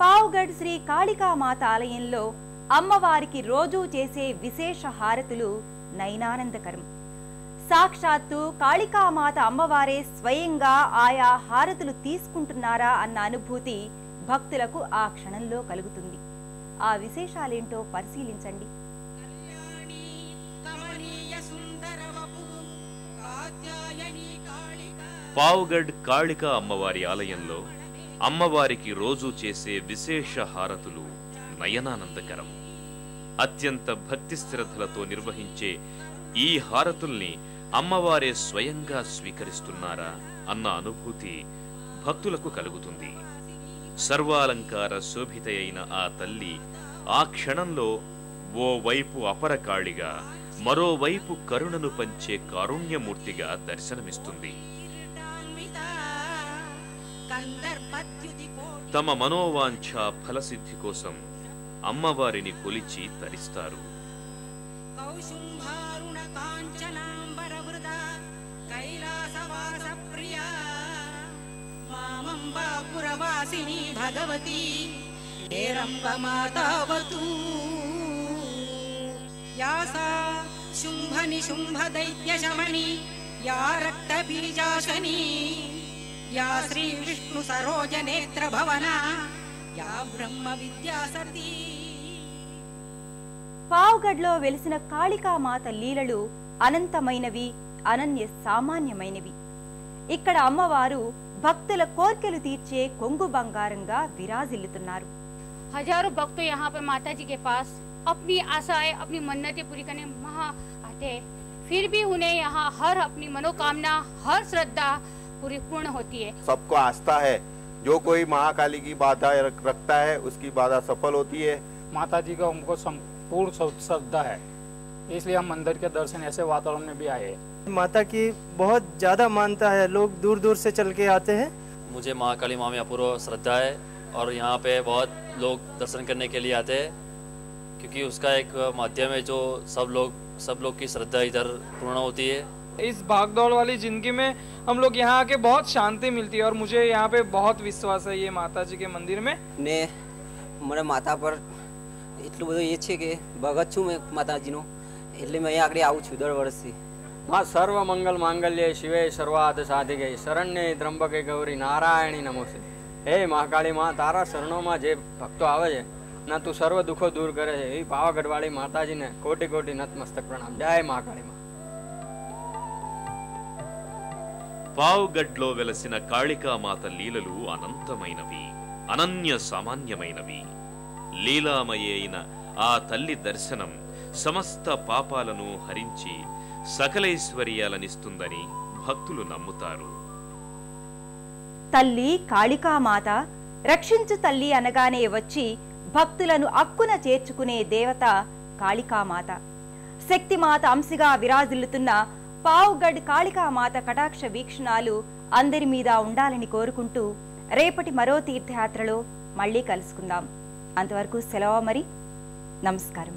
పావుగఢ్ శ్రీ కాళికామాత ఆలయంలో అమ్మవారికి రోజూ చేసే విశేష హారతులు నయనానందకరం. సాక్షాత్తు కాళికామాత అమ్మవారే స్వయంగా ఆయా హారతులు తీసుకుంటున్నారా అన్న అనుభూతి భక్తులకు ఆ క్షణంలో కలుగుతుంది. ఆ విశేషాలేంటో పరిశీలించండి. పావుగఢ్ కాళిక అమ్మవారి ఆలయంలో అమ్మవారికి రోజు చేసే విశేష హారతులు నయనానందకరం. అత్యంత భక్తి శ్రద్ధలతో నిర్వహించే ఈ హారతుల్ని అమ్మవారే స్వయంగా స్వీకరిస్తున్నారా అన్న అనుభూతి భక్తులకు కలుగుతుంది. సర్వాలంకార శోభిత అయిన ఆ తల్లి ఆ క్షణంలో ఓ వైపు అపరకాళిగా మరోవైపు కరుణను పంచే కారుణ్యమూర్తిగా దర్శనమిస్తుంది. తమ మనోవాంఛ ఫలసిద్ధి కోసం అమ్మవారిని కొలిచి తరిస్తారు. భగవతి మాతావతు యాసా శుంభ నిశుంభ దైత్య శమని యా రక్త బీజాశని యా శ్రీ విష్ణు సరోజ నేత్ర భవన యా బ్రహ్మ విద్యా సతీ పావుగఢ్లో వెలిసిన కాళికామాత లీలలు అనంతమైనవి అనన్య సామాన్యమైనవి ఇక్కడ అమ్మవారు భక్తుల కోర్కెలు తీర్చే కొంగు బంగారంగా విరాజిల్లుతున్నారు हजारों भक्त तो यहाँ पर माता जी के पास अपनी आशाएं अपनी मन्नतें पूरी करने वहाँ आते हैं फिर भी उन्हें यहाँ हर अपनी मनोकामना हर श्रद्धा पूरी पूर्ण होती है। सबको आस्था है। जो कोई महाकाली की बाधा रख- रखता है उसकी बाधा सफल होती है। माता जी का हमको संपूर्ण श्रद्धा है। इसलिए हम मंदिर के दर्शन ऐसे वातावरण में भी आए हैं। माता की बहुत ज़्यादा मानता है। लोग दूर दूर से चल के आते हैं। मुझे महाकाली माँ में अपूर्व श्रद्धा है और यहाँ पे बहुत लोग दर्शन करने के लिए आते हैं। क्योंकि उसका एक माध्यम है जो सब लोग सब लोग की श्रद्धा इधर पूर्ण होती है। इस भागदौड़ वाली जिंदगी में हम लोग यहाँ आके बहुत शांति मिलती है और मुझे यहाँ पे बहुत विश्वास है ये माता जी के मंदिर में ને મને માતા પર એટલું બધું એ છે કે ભગત છું મેં માતાજીનો એટલે મેં અહીંયા આગળ આવું છું દર વર્ષથી માં સર્વ મંગલ માંગલ્ય શિવે સર્વાદ સાધિકે શરણ્ય ત્રંબકે ગૌરી નારાયણી નમોસ્તે હે મહાકાળી માં તારા શરણોમાં જે ભક્તો આવે છે ના તું સર્વ દુઃખો દૂર કરે છે એ પાવાગઢવાળી માતાજીને કોટી કોટી નતમસ્તક પ્રણામ જય મહાકાળી માં పావుగడ్లో వెలసిన కాళికామాత లీలలు అనంతమైనవి అనన్య సామాన్యమైనవి. లీలామయే అయిన ఆ తల్లి దర్శనం సమస్త పాపాలను హరించి సకలైశ్వర్యాలనిస్తుందని భక్తులు నమ్ముతారు. తల్లి కాళికామాత రక్షించు తల్లి అనగానే వచ్చి భక్తులను అక్కున చేర్చుకునే దేవత కాళికామాత. శక్తిమాత అంశగా విరాజిల్లుతున్న పావుగడ్ కాళికామాత కటాక్ష వీక్షణాలు అందరి మీద ఉండాలని కోరుకుంటూ రేపటి మరో తీర్థయాత్రలో మళ్ళీ కలుసుకుందాం. అంతవరకు సెలవు మరి నమస్కారం.